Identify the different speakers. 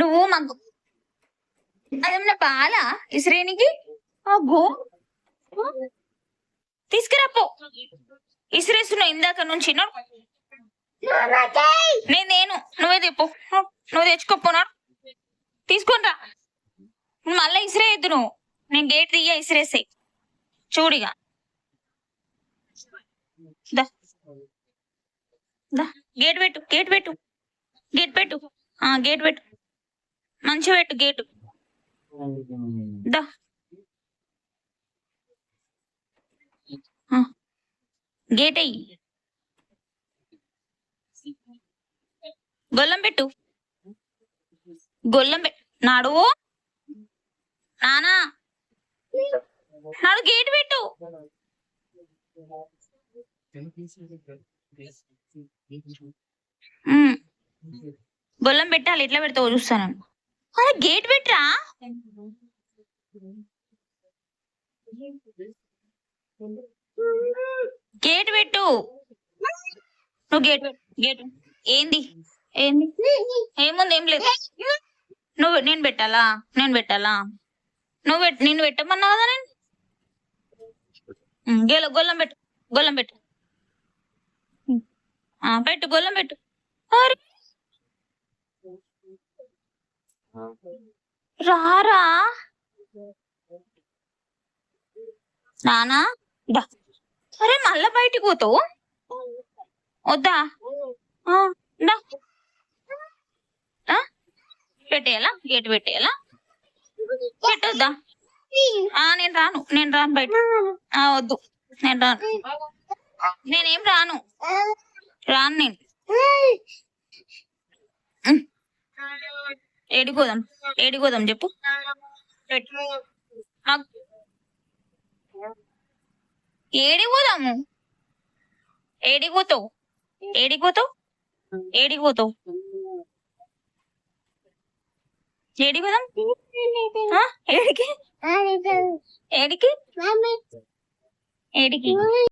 Speaker 1: నువ్వు మాకు అదేమన్నా పాల ఇసిరేనికి అగ్గో తీసుకురాపో ఇసిరేస్తున్నావు ఇందాక నుంచి. నేను నేను. నువ్వే తెప్పు. నువ్వు తెచ్చుకోపోనా తీసుకుంటా మళ్ళీ ఇసిరేయద్దు నువ్వు. నేను గేట్ తీయ ఇసిరేసాయి చూడిగా దా. గేట్ పెట్టు గేట్ పెట్టు. గేట్ పెట్టు. గేట్ పెట్టు. మంచి పెట్టు గేటు. దా. గేట్ అయ్యి గొల్లం పెట్టు. గొల్లం పెట్టు నడువు నానా. నాడు గేట్ పెట్టు. ఉమ్, గొల్లం పెట్టాలి ఎట్లా పెడతావు చూస్తాను. అరే గేట్ పెట్టరా? గేట్ పెట్టు. నువ్వు గేట్ గేట్. ఏంది? ఏంది? ఏముంది ఏం లేదు. నువ్వు నేను పెట్టాలా? నేను పెట్టాలా? నువ్వు నేను పెట్టమన్నా కదా నేను? గేల గొల్లం పెట్టు గొల్లం పెట్టు. పెట్టు గొల్లం పెట్టు. అరే రారా? నానా? సరే అరే మళ్ళా బయటికి పోతావు? వద్దా? పెట్టేయాలా? గేట్ పెట్టేయాలా? పెట్టొద్దా? ఆ నేను రాను. నేను రాను బయట. వద్దు. నేను రాను. నేనేం రాను? రాను నేను. ఏడిపోదాం ఏడిపోదాం చెప్పు. ఏడిపోదాము. ఏడిపోతావు. ఏడిపోతావు. ఏడిపోతావు. ఏడిపోదాం? ఏడికి? ఏడికి? ఏడికి.